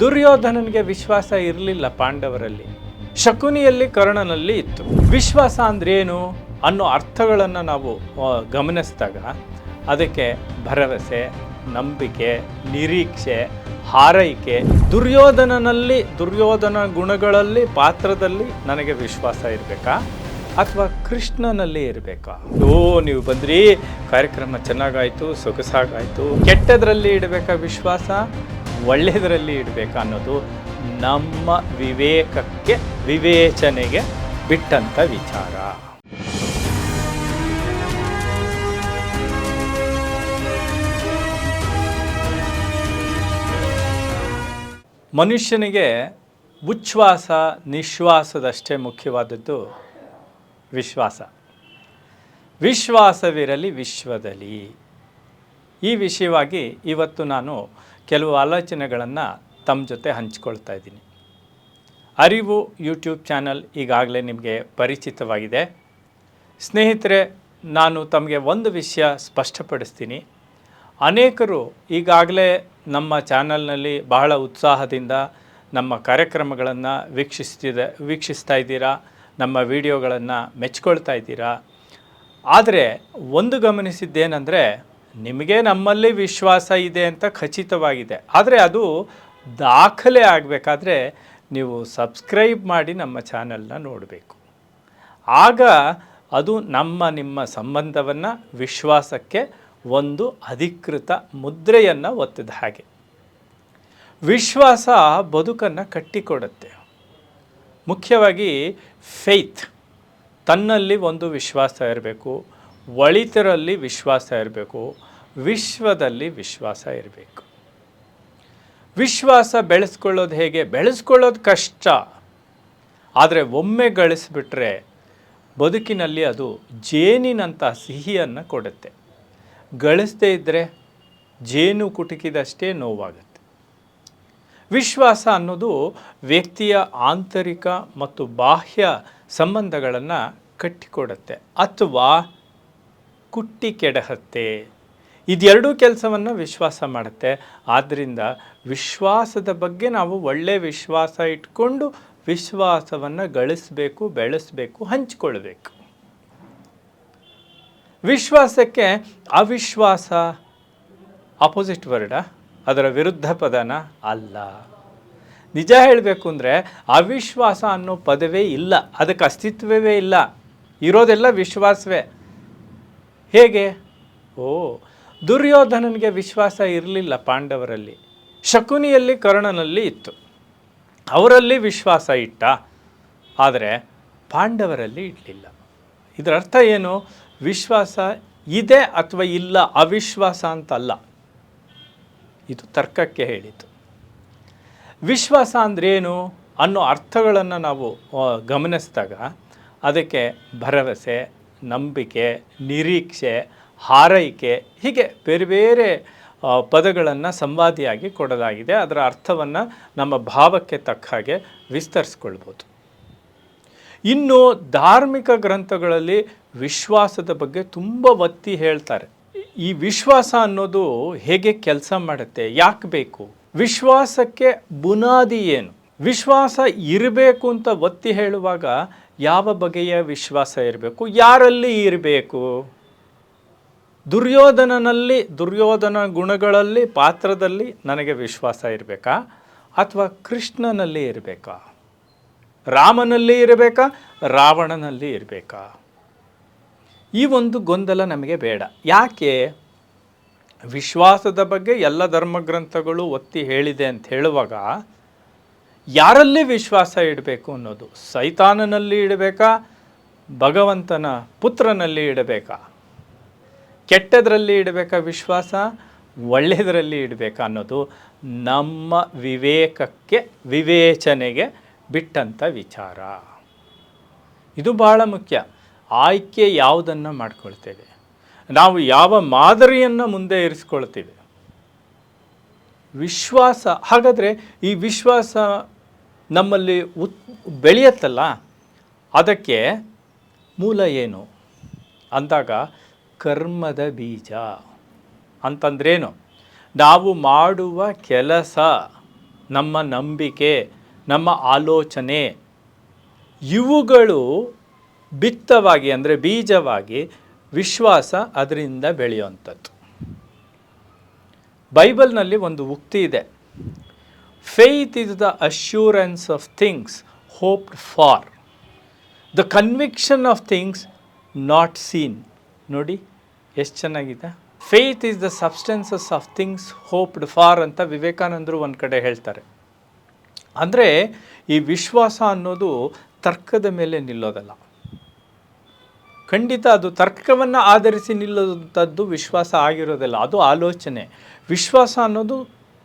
ದುರ್ಯೋಧನನಿಗೆ ವಿಶ್ವಾಸ ಇರಲಿಲ್ಲ ಪಾಂಡವರಲ್ಲಿ. ಶಕುನಿಯಲ್ಲಿ ಕರ್ಣನಲ್ಲಿ ಇತ್ತು. ವಿಶ್ವಾಸ ಅಂದ್ರೇನು ಅನ್ನೋ ಅರ್ಥಗಳನ್ನು ನಾವು ಗಮನಿಸಿದಾಗ ಅದಕ್ಕೆ ಭರವಸೆ, ನಂಬಿಕೆ, ನಿರೀಕ್ಷೆ, ಹಾರೈಕೆ, ದುರ್ಯೋಧನನಲ್ಲಿ, ದುರ್ಯೋಧನ ಗುಣಗಳಲ್ಲಿ, ಪಾತ್ರದಲ್ಲಿ ನನಗೆ ವಿಶ್ವಾಸ ಇರಬೇಕಾ? ಅಥವಾ ಕೃಷ್ಣನಲ್ಲಿ ಇರಬೇಕಾ? ಓ, ನೀವು ಬಂದ್ರಿ. ಕಾರ್ಯಕ್ರಮ ಚೆನ್ನಾಗಾಯ್ತು, ಸೊಗಸಾಗಾಯ್ತು. ಕೆಟ್ಟದ್ರಲ್ಲಿ ಇಡಬೇಕಾ ವಿಶ್ವಾಸ? ಒಳ್ಳೆಯದರಲ್ಲಿ ಇಡಬೇಕು ಅನ್ನೋದು ನಮ್ಮ ವಿವೇಕಕ್ಕೆ, ವಿವೇಚನೆಗೆ ಬಿಟ್ಟಂಥ ವಿಚಾರ. ಮನುಷ್ಯನಿಗೆ ಉಚ್ಛ್ವಾಸ, ನಿಶ್ವಾಸದಷ್ಟೇ ಮುಖ್ಯವಾದದ್ದು ವಿಶ್ವಾಸ. ವಿಶ್ವಾಸವಿರಲಿ ವಿಶ್ವದಲ್ಲಿ. ಈ ವಿಷಯವಾಗಿ ಇವತ್ತು ನಾನು ಕೆಲವು ಆಲೋಚನೆಗಳನ್ನು ತಮ್ಮ ಜೊತೆ ಹಂಚ್ಕೊಳ್ತಾ ಇದ್ದೀನಿ. ಅರಿವು ಯೂಟ್ಯೂಬ್ ಚಾನಲ್ ಈಗಾಗಲೇ ನಿಮಗೆ ಪರಿಚಿತವಾಗಿದೆ. ಸ್ನೇಹಿತರೆ, ನಾನು ತಮಗೆ ಒಂದು ವಿಷಯ ಸ್ಪಷ್ಟಪಡಿಸ್ತೀನಿ. ಅನೇಕರು ಈಗಾಗಲೇ ನಮ್ಮ ಚಾನಲ್ನಲ್ಲಿ ಬಹಳ ಉತ್ಸಾಹದಿಂದ ನಮ್ಮ ಕಾರ್ಯಕ್ರಮಗಳನ್ನು ವೀಕ್ಷಿಸ್ತಿದೆ, ವೀಕ್ಷಿಸ್ತಾ ಇದ್ದೀರಾ, ನಮ್ಮ ವಿಡಿಯೋಗಳನ್ನು ಮೆಚ್ಕೊಳ್ತಾ ಇದ್ದೀರಾ. ಆದರೆ, ಒಂದು ಗಮನಿಸಿದ್ದೇನೆಂದರೆ ನಿಮಗೆ ನಮ್ಮಲ್ಲಿ ವಿಶ್ವಾಸ ಇದೆ ಅಂತ ಖಚಿತವಾಗಿದೆ. ಆದರೆ ಅದು ದಾಖಲೆ ಆಗಬೇಕಾದ್ರೆ ನೀವು ಸಬ್ಸ್ಕ್ರೈಬ್ ಮಾಡಿ ನಮ್ಮ ಚಾನಲ್ನ ನೋಡಬೇಕು. ಆಗ ಅದು ನಮ್ಮ, ನಿಮ್ಮ ಸಂಬಂಧವನ್ನು ವಿಶ್ವಾಸಕ್ಕೆ ಒಂದು ಅಧಿಕೃತ ಮುದ್ರೆಯನ್ನು ಒತ್ತಿದ ಹಾಗೆ. ವಿಶ್ವಾಸ ಬದುಕನ್ನು ಕಟ್ಟಿಕೊಡುತ್ತೆ. ಮುಖ್ಯವಾಗಿ ಫೇತ್ ತನ್ನಲ್ಲಿ ಒಂದು ವಿಶ್ವಾಸ ಇರಬೇಕು. ಒಳಿತರಲ್ಲಿ ವಿಶ್ವಾಸ ಇರಬೇಕು, ವಿಶ್ವದಲ್ಲಿ ವಿಶ್ವಾಸ ಇರಬೇಕು. ವಿಶ್ವಾಸ ಬೆಳೆಸ್ಕೊಳ್ಳೋದು ಹೇಗೆ? ಬೆಳೆಸ್ಕೊಳ್ಳೋದು ಕಷ್ಟ. ಆದರೆ ಒಮ್ಮೆ ಗಳಿಸ್ಬಿಟ್ರೆ ಬದುಕಿನಲ್ಲಿ ಅದು ಜೇನಿನಂಥ ಸಿಹಿಯನ್ನು ಕೊಡುತ್ತೆ. ಗಳಿಸದೇ ಇದ್ದರೆ ಜೇನು ಕುಟುಕಿದಷ್ಟೇ ನೋವಾಗುತ್ತೆ. ವಿಶ್ವಾಸ ಅನ್ನೋದು ವ್ಯಕ್ತಿಯ ಆಂತರಿಕ ಮತ್ತು ಬಾಹ್ಯ ಸಂಬಂಧಗಳನ್ನು ಕಟ್ಟಿಕೊಡುತ್ತೆ. ಅಥವಾ ಕುಟ್ಟಿ ಕೆಡಹತ್ತೆ. ಇದೆರಡೂ ಕೆಲಸವನ್ನು ವಿಶ್ವಾಸ ಮಾಡುತ್ತೆ. ಆದ್ದರಿಂದ ವಿಶ್ವಾಸದ ಬಗ್ಗೆ ನಾವು ಒಳ್ಳೆಯ ವಿಶ್ವಾಸ ಇಟ್ಕೊಂಡು ವಿಶ್ವಾಸವನ್ನು ಗಳಿಸಬೇಕು, ಬೆಳೆಸಬೇಕು, ಹಂಚಿಕೊಳ್ಬೇಕು. ವಿಶ್ವಾಸಕ್ಕೆ ಅವಿಶ್ವಾಸ ಆಪೋಸಿಟ್ ವರ್ಡ ಅದರ ವಿರುದ್ಧ ಪದನ ಅಲ್ಲ. ನಿಜ ಹೇಳಬೇಕು ಅಂದರೆ ಅವಿಶ್ವಾಸ ಅನ್ನೋ ಪದವೇ ಇಲ್ಲ. ಅದಕ್ಕೆ ಅಸ್ತಿತ್ವವೇ ಇಲ್ಲ. ಇರೋದೆಲ್ಲ ವಿಶ್ವಾಸವೇ. ಹೇಗೆ? ಓ, ದುರ್ಯೋಧನನಿಗೆ ವಿಶ್ವಾಸ ಇರಲಿಲ್ಲ ಪಾಂಡವರಲ್ಲಿ. ಶಕುನಿಯಲ್ಲಿ ಕರ್ಣನಲ್ಲಿ ಇತ್ತು. ಅವರಲ್ಲಿ ವಿಶ್ವಾಸ ಇಟ್ಟ. ಆದರೆ ಪಾಂಡವರಲ್ಲಿ ಇಡಲಿಲ್ಲ. ಇದರ ಅರ್ಥ ಏನು? ವಿಶ್ವಾಸ ಇದೆ ಅಥವಾ ಇಲ್ಲ? ಅವಿಶ್ವಾಸ ಅಂತಲ್ಲ. ಇದು ತರ್ಕಕ್ಕೆ ಹೇಳಿತು ವಿಶ್ವಾಸ ಅಂದ್ರೇನು ಅನ್ನೋ ಅರ್ಥಗಳನ್ನು ನಾವು ಗಮನಿಸಿದಾಗ ಅದಕ್ಕೆ ಭರವಸೆ ನಂಬಿಕೆ, ನಿರೀಕ್ಷೆ, ಹಾರೈಕೆ ಹೀಗೆ ಬೇರೆ ಬೇರೆ ಪದಗಳನ್ನು ಸಂವಾದಿಯಾಗಿ ಕೊಡಲಾಗಿದೆ. ಅದರ ಅರ್ಥವನ್ನು ನಮ್ಮ ಭಾವಕ್ಕೆ ತಕ್ಕ ಹಾಗೆ ವಿಸ್ತರಿಸ್ಕೊಳ್ಬೋದು. ಇನ್ನು ಧಾರ್ಮಿಕ ಗ್ರಂಥಗಳಲ್ಲಿ ವಿಶ್ವಾಸದ ಬಗ್ಗೆ ತುಂಬ ಒತ್ತಿ ಹೇಳ್ತಾರೆ. ಈ ವಿಶ್ವಾಸ ಅನ್ನೋದು ಹೇಗೆ ಕೆಲಸ ಮಾಡುತ್ತೆ, ಯಾಕೆ ಬೇಕು? ವಿಶ್ವಾಸಕ್ಕೆ ಬುನಾದಿ ಏನು? ವಿಶ್ವಾಸ ಇರಬೇಕು ಅಂತ ಒತ್ತಿ ಹೇಳುವಾಗ ಯಾವ ಬಗೆಯ ವಿಶ್ವಾಸ ಇರಬೇಕು? ಯಾರಲ್ಲಿ ಇರಬೇಕು? ದುರ್ಯೋಧನನಲ್ಲಿ, ದುರ್ಯೋಧನ ಗುಣಗಳಲ್ಲಿ, ಪಾತ್ರದಲ್ಲಿ ನನಗೆ ವಿಶ್ವಾಸ ಇರಬೇಕಾ? ಅಥವಾ ಕೃಷ್ಣನಲ್ಲಿ ಇರಬೇಕಾ? ರಾಮನಲ್ಲಿ ಇರಬೇಕಾ? ರಾವಣನಲ್ಲಿ ಇರಬೇಕಾ? ಈ ಒಂದು ಗೊಂದಲ ನಮಗೆ ಬೇಡ. ಯಾಕೆ? ವಿಶ್ವಾಸದ ಬಗ್ಗೆ ಎಲ್ಲ ಧರ್ಮಗ್ರಂಥಗಳು ಒತ್ತಿ ಹೇಳಿದೆ ಅಂತ ಹೇಳುವಾಗ ಯಾರಲ್ಲಿ ವಿಶ್ವಾಸ ಇಡಬೇಕು ಅನ್ನೋದು? ಸೈತಾನನಲ್ಲಿ ಇಡಬೇಕಾ? ಭಗವಂತನ ಪುತ್ರನಲ್ಲಿ ಇಡಬೇಕಾ? ಕೆಟ್ಟದರಲ್ಲಿ ಇಡಬೇಕಾ ವಿಶ್ವಾಸ? ಒಳ್ಳೆಯದರಲ್ಲಿ ಇಡಬೇಕಾ ಅನ್ನೋದು ನಮ್ಮ ವಿವೇಕಕ್ಕೆ, ವಿವೇಚನೆಗೆ ಬಿಟ್ಟಂಥ ವಿಚಾರ. ಇದು ಬಹಳ ಮುಖ್ಯ. ಆಯ್ಕೆ ಯಾವುದನ್ನು ಮಾಡ್ಕೊಳ್ತೇವೆ? ನಾವು ಯಾವ ಮಾದರಿಯನ್ನು ಮುಂದೆ ಇರಿಸ್ಕೊಳ್ತೀವಿ? ವಿಶ್ವಾಸ. ಹಾಗಾದರೆ ಈ ವಿಶ್ವಾಸ ನಮ್ಮಲ್ಲಿ ಉತ್, ಬೆಳೆಯತ್ತಲ್ಲ, ಅದಕ್ಕೆ ಮೂಲ ಏನು? ಅಂದಾಗ ಕರ್ಮದ ಬೀಜ. ಅಂತಂದ್ರೇನು? ನಾವು ಮಾಡುವ ಕೆಲಸ, ನಮ್ಮ ನಂಬಿಕೆ, ನಮ್ಮ ಆಲೋಚನೆ, ಇವುಗಳು ಬಿತ್ತವಾಗಿ ಅಂದರೆ ಬೀಜವಾಗಿ ವಿಶ್ವಾಸ ಅದರಿಂದ ಬೆಳೆಯುವಂಥದ್ದು. ಬೈಬಲ್ನಲ್ಲಿ ಒಂದು ಉಕ್ತಿ ಇದೆ. Faith is the assurance of things hoped for the conviction of things not seen ನೋಡಿ, ಎಷ್ಟು ಚೆನ್ನಾಗಿದೆ? Faith is the substances of things hoped for ಅಂತ ವಿವೇಕಾನಂದರು ಒಂದು ಕಡೆ ಹೇಳ್ತಾರೆ. ಅಂದರೆ, ಈ ವಿಶ್ವಾಸ ಅನ್ನೋದು ತರ್ಕದ ಮೇಲೆ ನಿಲ್ಲೋದಲ್ಲ. ಖಂಡಿತ ಅದು ತರ್ಕವನ್ನು ಆಧರಿಸಿ ನಿಲ್ಲುವಂಥದ್ದು ವಿಶ್ವಾಸ ಆಗಿರೋದಿಲ್ಲ. ಅದು ಆಲೋಚನೆ. ವಿಶ್ವಾಸ ಅನ್ನೋದು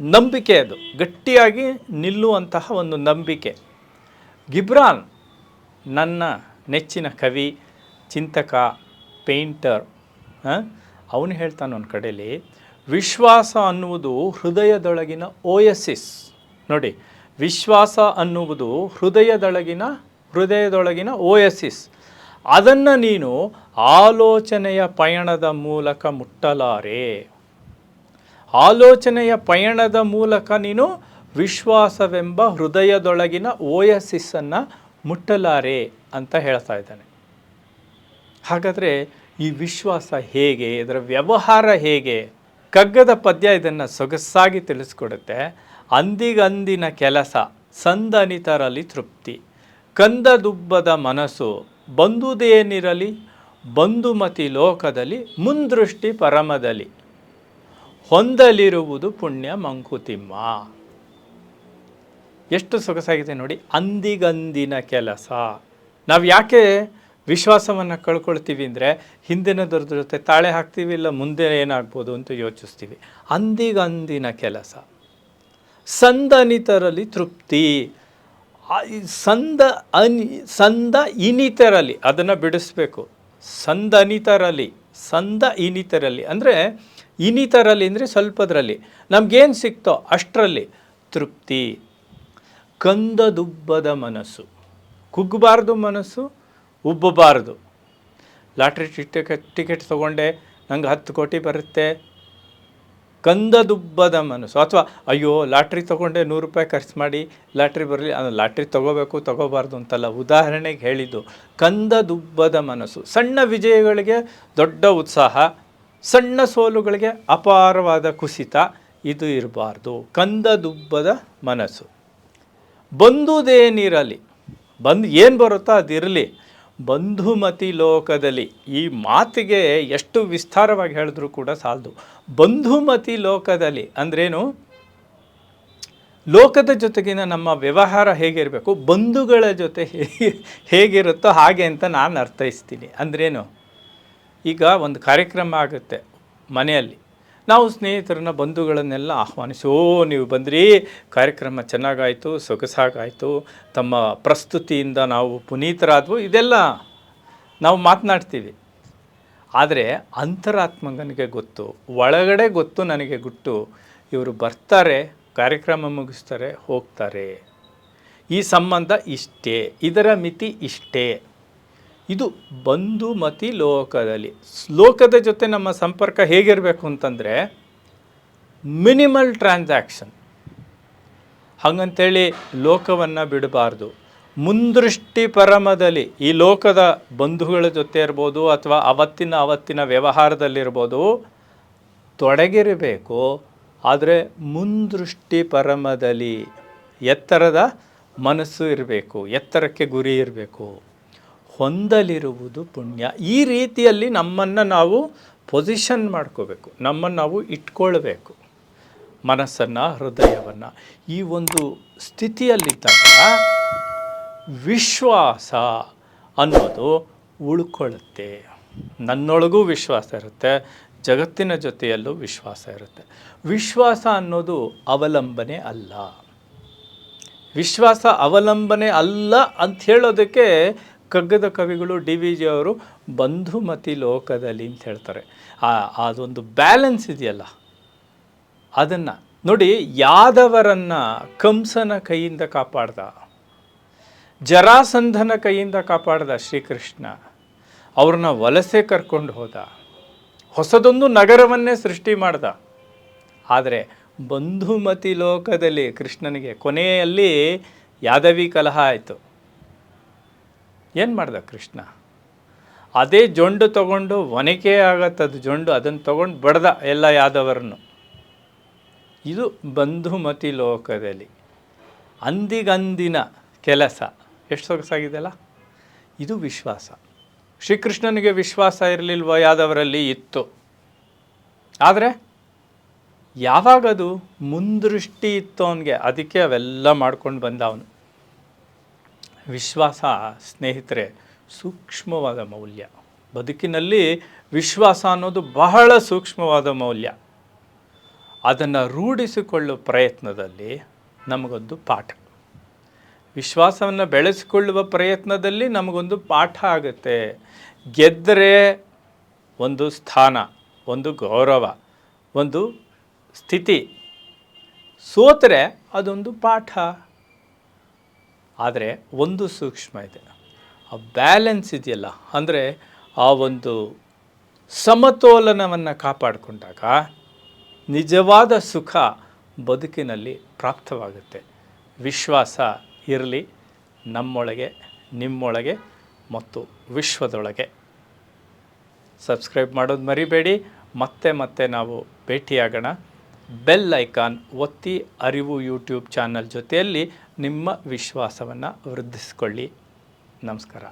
ನಂಬಿಕೆ ಅದು. ಗಟ್ಟಿಯಾಗಿ ನಿಲ್ಲುವಂತಹ ಒಂದು ನಂಬಿಕೆ. ಗಿಬ್ರಾನ್, ನನ್ನ ನೆಚ್ಚಿನ ಕವಿ, ಚಿಂತಕ, ಪೇಂಟರ್ ಅವನು ಹೇಳ್ತಾನೆ ಒಂದು ಕಡೆಯಲ್ಲಿ ವಿಶ್ವಾಸ ಅನ್ನುವುದು ಹೃದಯದೊಳಗಿನ ಓಯಸಿಸ್. ನೋಡಿ, ವಿಶ್ವಾಸ ಅನ್ನುವುದು ಹೃದಯದೊಳಗಿನ ಹೃದಯದೊಳಗಿನ ಓಯಸಿಸ್. ಅದನ್ನು ನೀನು ಆಲೋಚನೆಯ ಪಯಣದ ಮೂಲಕ ಮುಟ್ಟಲಾರೆ. ಆಲೋಚನೆಯ ಪಯಣದ ಮೂಲಕ ನೀನು ವಿಶ್ವಾಸವೆಂಬ ಹೃದಯದೊಳಗಿನ ಓಯಸಿಸ್ಸನ್ನು ಮುಟ್ಟಲಾರೆ ಅಂತ ಹೇಳ್ತಾ ಇದ್ದಾನೆ. ಹಾಗಾದರೆ ಈ ವಿಶ್ವಾಸ ಹೇಗೆ, ಇದರ ವ್ಯವಹಾರ ಹೇಗೆ? ಕಗ್ಗದ ಪದ್ಯ ಇದನ್ನು ಸೊಗಸಾಗಿ ತಿಳಿಸ್ಕೊಡುತ್ತೆ. ಅಂದಿಗಂದಿನ ಕೆಲಸ, ಸಂದನಿತರಲ್ಲಿ ತೃಪ್ತಿ. ಕಂದದುಬ್ಬದ ಮನಸ್ಸು, ಬಂದುದೇನಿರಲಿ? ಬಂಧುಮತಿ ಲೋಕದಲ್ಲಿ, ಮುಂದೃಷ್ಟಿ ಪರಮದಲ್ಲಿ. ಹೊಂದಲಿರುವುದು ಪುಣ್ಯ ಮಂಕುತಿಮ್ಮ. ಎಷ್ಟು ಸೊಗಸಾಗಿದೆ ನೋಡಿ, ಅಂದಿಗಂದಿನ ಕೆಲಸ. ನಾವು ಯಾಕೆ ವಿಶ್ವಾಸವನ್ನು ಕಳ್ಕೊಳ್ತೀವಿ ಅಂದರೆ, ಹಿಂದಿನದ್ರ ಜೊತೆ ತಾಳೆ ಹಾಕ್ತೀವಿ ಇಲ್ಲ ಮುಂದೆ ಏನಾಗ್ಬೋದು ಅಂತ ಯೋಚಿಸ್ತೀವಿ. ಅಂದಿಗಂದಿನ ಕೆಲಸ. ಸಂದನಿತರಲ್ಲಿ ತೃಪ್ತಿ. ಸಂದ ಅನಿ, ಸಂದ ಇನಿತರಲ್ಲಿ, ಅದನ್ನು ಬಿಡಿಸ್ಬೇಕು. ಸಂದನಿತರಲ್ಲಿ, ಸಂದ ಇನಿತರಲ್ಲಿ. ಅಂದರೆ ಇನಿತರಲ್ಲಿ ಅಂದರೆ ಸ್ವಲ್ಪದರಲ್ಲಿ. ನಮಗೇನು ಸಿಕ್ತೋ ಅಷ್ಟರಲ್ಲಿ? ತೃಪ್ತಿ. ಕಂದದುಬ್ಬದ ಮನಸ್ಸು. ಕುಗ್ಗಬಾರ್ದು ಮನಸ್ಸು, ಉಬ್ಬಬಾರ್ದು. ಲಾಟ್ರಿ ಟಿಕೆಟ್ ಟಿಕೆಟ್ ತೊಗೊಂಡೆ, ನಂಗೆ ಹತ್ತು ಕೋಟಿ ಬರುತ್ತೆ. ಕಂದದುಬ್ಬದ ಮನಸ್ಸು. ಅಥವಾ, ಅಯ್ಯೋ, ಲಾಟ್ರಿ ತೊಗೊಂಡೆ ನೂರು ರೂಪಾಯಿ ಖರ್ಚು ಮಾಡಿ, ಲಾಟ್ರಿ ಬರಲಿ ಅದು ಲಾಟ್ರಿ ತೊಗೋಬೇಕು, ತೊಗೋಬಾರ್ದು ಅಂತಲ್ಲ ಉದಾಹರಣೆಗೆ ಹೇಳಿದ್ದು. ಕಂದದುಬ್ಬದ ಮನಸ್ಸು. ಸಣ್ಣ ವಿಜಯಗಳಿಗೆ ದೊಡ್ಡ ಉತ್ಸಾಹ. ಸಣ್ಣ ಸೋಲುಗಳಿಗೆ ಅಪಾರವಾದ ಕುಸಿತ ಇದು ಇರಬಾರ್ದು. ಕಂದದುಬ್ಬದ ಮನಸ್ಸು. ಬಂದುದೇನಿರಲಿ ಬಂದು ಏನು ಬರುತ್ತೋ ಅದಿರಲಿ. ಬಂಧುಮತಿ ಲೋಕದಲ್ಲಿ ಈ ಮಾತಿಗೆ ಎಷ್ಟು ವಿಸ್ತಾರವಾಗಿ ಹೇಳಿದ್ರು ಕೂಡ ಸಾಲದು. ಬಂಧುಮತಿ ಲೋಕದಲ್ಲಿ ಅಂದ್ರೇನು? ಲೋಕದ ಜೊತೆಗಿನ ನಮ್ಮ ವ್ಯವಹಾರ ಹೇಗಿರಬೇಕು? ಬಂಧುಗಳ ಜೊತೆ ಹೇಗಿರುತ್ತೋ ಹಾಗೆ ಅಂತ ನಾನು ಅರ್ಥೈಸ್ತೀನಿ. ಅಂದ್ರೇನು? ಈಗ ಒಂದು ಕಾರ್ಯಕ್ರಮ ಆಗುತ್ತೆ ಮನೆಯಲ್ಲಿ. ನಾವು ಸ್ನೇಹಿತರನ್ನ, ಬಂಧುಗಳನ್ನೆಲ್ಲ ಆಹ್ವಾನಿಸಿ, ಓ, ನೀವು ಬಂದ್ರಿ, ಕಾರ್ಯಕ್ರಮ ಚೆನ್ನಾಗಾಯಿತು, ಸೊಗಸಾಗಾಯಿತು, ತಮ್ಮ ಪ್ರಸ್ತುತಿಯಿಂದ ನಾವು ಪುನೀತರಾದವು, ಇದೆಲ್ಲ ನಾವು ಮಾತನಾಡ್ತೀವಿ. ಆದರೆ ಅಂತರಾತ್ಮಗನಿಗೆ ಗೊತ್ತು, ಒಳಗಡೆ ಗೊತ್ತು ನನಗೆ ಗುಟ್ಟು, ಇವರು ಬರ್ತಾರೆ, ಕಾರ್ಯಕ್ರಮ ಮುಗಿಸ್ತಾರೆ, ಹೋಗ್ತಾರೆ. ಈ ಸಂಬಂಧ ಇಷ್ಟೇ, ಇದರ ಮಿತಿ ಇಷ್ಟೇ. ಇದು ಬಂಧುಮತಿ ಲೋಕದಲ್ಲಿ. ಲೋಕದ ಜೊತೆ ನಮ್ಮ ಸಂಪರ್ಕ ಹೇಗಿರಬೇಕು ಅಂತಂದರೆ, ಮಿನಿಮಲ್ ಟ್ರಾನ್ಸಾಕ್ಷನ್. ಹಂಗಂತೇಳಿ ಲೋಕವನ್ನು ಬಿಡಬಾರ್ದು. ಮುಂದೃಷ್ಟಿ ಪರಮದಲ್ಲಿ ಈ ಲೋಕದ ಬಂಧುಗಳ ಜೊತೆ ಇರ್ಬೋದು ಅಥವಾ ಅವತ್ತಿನ ಅವತ್ತಿನ ವ್ಯವಹಾರದಲ್ಲಿರ್ಬೋದು ತೊಡಗಿರಬೇಕು. ಆದರೆ ಮುಂದೃಷ್ಟಿ ಪರಮದಲ್ಲಿ ಎತ್ತರದ ಮನಸ್ಸು ಇರಬೇಕು, ಎತ್ತರಕ್ಕೆ ಗುರಿ ಇರಬೇಕು. ಹೊಂದಲಿರುವುದು ಪುಣ್ಯ. ಈ ರೀತಿಯಲ್ಲಿ ನಮ್ಮನ್ನು ನಾವು ಪೊಸಿಷನ್ ಮಾಡ್ಕೋಬೇಕು. ನಮ್ಮನ್ನು ನಾವು ಇಟ್ಕೊಳ್ಬೇಕು. ಮನಸ್ಸನ್ನು, ಹೃದಯವನ್ನು. ಈ ಒಂದು ಸ್ಥಿತಿಯಲ್ಲಿದ್ದಾಗ ವಿಶ್ವಾಸ ಅನ್ನೋದು ಉಳ್ಕೊಳ್ಳುತ್ತೆ. ನನ್ನೊಳಗೂ ವಿಶ್ವಾಸ ಇರುತ್ತೆ. ಜಗತ್ತಿನ ಜೊತೆಯಲ್ಲೂ ವಿಶ್ವಾಸ ಇರುತ್ತೆ. ವಿಶ್ವಾಸ ಅನ್ನೋದು ಅವಲಂಬನೆ ಅಲ್ಲ. ವಿಶ್ವಾಸ ಅವಲಂಬನೆ ಅಲ್ಲ ಅಂತ ಹೇಳೋದಕ್ಕೆ ಕಗ್ಗದ ಕವಿಗಳು ಡಿ ವಿ ಜಿ ಅವರು ಬಂಧುಮತಿ ಲೋಕದಲ್ಲಿ ಅಂತ ಹೇಳ್ತಾರೆ. ಆ, ಅದೊಂದು ಬ್ಯಾಲೆನ್ಸ್ ಇದೆಯಲ್ಲ. ಅದನ್ನು ನೋಡಿ, ಯಾದವರನ್ನು ಕಂಸನ ಕೈಯಿಂದ ಕಾಪಾಡ್ದ, ಜರಾಸಂಧನ ಕೈಯಿಂದ ಕಾಪಾಡ್ದ ಶ್ರೀಕೃಷ್ಣ, ಅವ್ರನ್ನ ವಲಸೆ ಕರ್ಕೊಂಡು ಹೋದ, ಹೊಸದೊಂದು ನಗರವನ್ನೇ ಸೃಷ್ಟಿ ಮಾಡ್ದ. ಆದರೆ ಬಂಧುಮತಿ ಲೋಕದಲ್ಲಿ ಕೃಷ್ಣನಿಗೆ ಕೊನೆಯಲ್ಲಿ ಯಾದವಿ ಕಲಹ ಆಯಿತು. ಏನು ಮಾಡ್ದ ಕೃಷ್ಣ? ಅದೇ ಜೊಂಡು ತಗೊಂಡು ಒನಕೆ ಆಗತ್ತದು ಜೊಂಡು, ಅದನ್ನು ತಗೊಂಡು ಬಡ್ದ ಎಲ್ಲ ಯಾದವರನ್ನು. ಇದು ಬಂಧುಮತಿ ಲೋಕದಲ್ಲಿ ಅಂದಿಗಂದಿನ ಕೆಲಸ. ಎಷ್ಟು ಸೊಗಸಾಗಿದೆಯಲ್ಲ? ಇದು ವಿಶ್ವಾಸ. ಶ್ರೀಕೃಷ್ಣನಿಗೆ ವಿಶ್ವಾಸ ಇರಲಿಲ್ವ ಯಾದವರಲ್ಲಿ? ಇತ್ತು. ಆದರೆ ಯಾವಾಗದು ಮುಂದೃಷ್ಟಿ ಇತ್ತು ಅವನಿಗೆ. ಅದಕ್ಕೆ ಅವೆಲ್ಲ ಮಾಡ್ಕೊಂಡು ಬಂದ ಅವನು ವಿಶ್ವಾಸ ಸ್ನೇಹಿತರೆ, ಸೂಕ್ಷ್ಮವಾದ ಮೌಲ್ಯ. ಬದುಕಿನಲ್ಲಿ ವಿಶ್ವಾಸ ಅನ್ನೋದು ಬಹಳ ಸೂಕ್ಷ್ಮವಾದ ಮೌಲ್ಯ. ಅದನ್ನು ರೂಢಿಸಿಕೊಳ್ಳುವ ಪ್ರಯತ್ನದಲ್ಲಿ ನಮಗೊಂದು ಪಾಠ. ವಿಶ್ವಾಸವನ್ನು ಬೆಳೆಸಿಕೊಳ್ಳುವ ಪ್ರಯತ್ನದಲ್ಲಿ ನಮಗೊಂದು ಪಾಠ ಆಗುತ್ತೆ. ಗೆದ್ದರೆ ಒಂದು ಸ್ಥಾನ, ಒಂದು ಗೌರವ, ಒಂದು ಸ್ಥಿತಿ. ಸೋತರೆ ಅದೊಂದು ಪಾಠ. ಆದರೆ ಒಂದು ಸೂಕ್ಷ್ಮ ಇದೆ. ಆ ಬ್ಯಾಲೆನ್ಸ್ ಇದೆಯಲ್ಲ, ಅಂದರೆ ಆ ಒಂದು ಸಮತೋಲನವನ್ನು ಕಾಪಾಡಿಕೊಂಡಾಗ ನಿಜವಾದ ಸುಖ ಬದುಕಿನಲ್ಲಿ ಪ್ರಾಪ್ತವಾಗುತ್ತೆ. ವಿಶ್ವಾಸ ಇರಲಿ, ನಮ್ಮೊಳಗೆ, ನಿಮ್ಮೊಳಗೆ ಮತ್ತು ವಿಶ್ವದೊಳಗೆ. ಸಬ್ಸ್ಕ್ರೈಬ್ ಮಾಡೋದು ಮರಿಬೇಡಿ, ಮತ್ತೆ ಮತ್ತೆ ನಾವು ಭೇಟಿಯಾಗೋಣ. ಬೆಲ್ ಐಕಾನ್ ಒತ್ತಿ ಅರಿವು ಯೂಟ್ಯೂಬ್ ಚಾನಲ್ ಜೊತೆಯಲ್ಲಿ ನಿಮ್ಮ ವಿಶ್ವಾಸವನ್ನು ವೃದ್ಧಿಸಿಕೊಳ್ಳಿ. ನಮಸ್ಕಾರ.